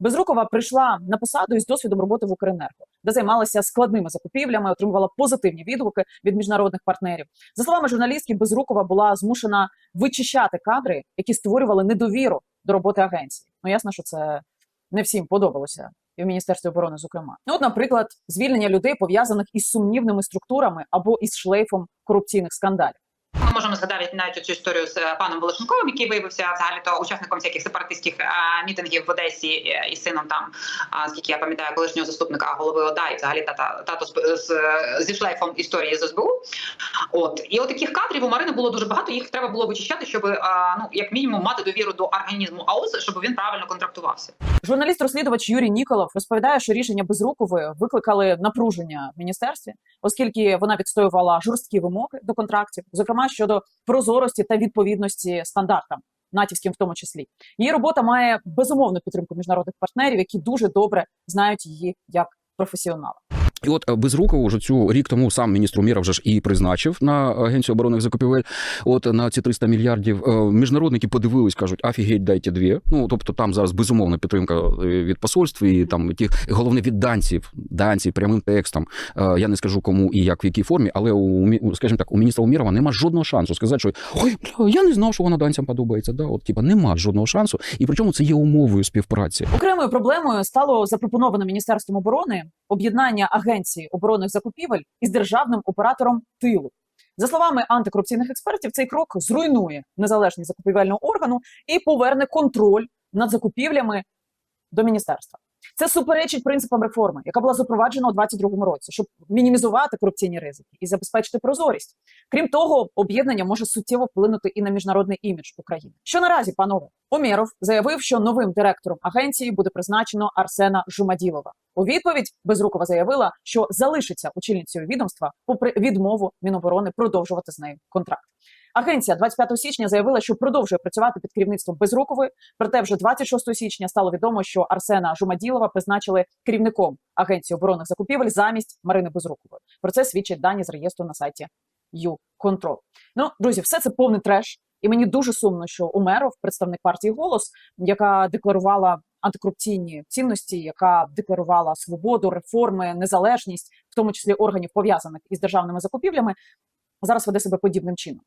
Безрукова прийшла на посаду із досвідом роботи в Укренерго, де займалася складними закупівлями, отримувала позитивні відгуки від міжнародних партнерів. За словами журналістки, Безрукова була змушена вичищати кадри, які створювали недовіру до роботи агенції. Ну ясно, що це не всім подобалося. І в міністерстві оборони, зокрема, ну от, наприклад, звільнення людей пов'язаних із сумнівними структурами або із шлейфом корупційних скандалів. Можемо згадати навіть цю історію з е, паном Волошенковим, який виявився взагалі то учасником всяких сепаратистських е, мітингів в Одесі е, і сином там, скільки я пам'ятаю, колишнього заступника голови ОДА, і взагалі тата тато з зі шлейфом історії з СБУ. От і от таких кадрів у Марини було дуже багато. Їх треба було вичищати, щоб ну як мінімум мати довіру до організму АОС, щоб він правильно контрактувався. Журналіст-розслідувач Юрій Ніколов розповідає, що рішення Безрукової викликали напруження в міністерстві, оскільки вона відстоювала жорсткі вимоги до контрактів, зокрема щодо прозорості та відповідності стандартам. Натівським в тому числі її робота має безумовну підтримку міжнародних партнерів, які дуже добре знають її як професіонала. І от е, Безрукову вже цю рік тому сам міністр Умєров вже ж і призначив на агенцію оборонних закупівель. От на ці 300 мільярдів Е, міжнародники подивились, кажуть, афігеть, дайте дві. Ну тобто там зараз безумовна підтримка е, від посольств і там тих головне від данців, данців прямим текстом. Я не скажу кому і як в якій формі, але у скажімо так, у міністра Умєрова нема жодного шансу сказати, що ой, я не знав, що вона данцям подобається. Да, от типа нема жодного шансу, і причому це є умовою співпраці. Окремою проблемою стало запропоноване міністерством оборони об'єднання агенції оборонних закупівель із державним оператором тилу. За словами антикорупційних експертів, цей крок зруйнує незалежність закупівельного органу і поверне контроль над закупівлями до міністерства. Це суперечить принципам реформи, яка була запроваджена у 2022 році, щоб мінімізувати корупційні ризики і забезпечити прозорість. Крім того, об'єднання може суттєво вплинути і на міжнародний імідж України. Що наразі, панове, Омєров заявив, що новим директором агенції буде призначено Арсена Жумаділова. У відповідь Безрукова заявила, що залишиться очільницею відомства, попри відмову Міноборони продовжувати з нею контракт. Агенція 25 січня заявила, що продовжує працювати під керівництвом Безрукової. Проте вже 26 січня стало відомо, що Арсена Жумаділова призначили керівником агенції оборонних закупівель замість Марини Безрукової. Про це свідчать дані з реєстру на сайті YouControl. Ну, друзі, все це повний треш. І мені дуже сумно, що Умеров, представник партії голос, яка декларувала антикорупційні цінності, яка декларувала свободу, реформи, незалежність, в тому числі органів пов'язаних із державними закупівлями, зараз веде себе подібним чином.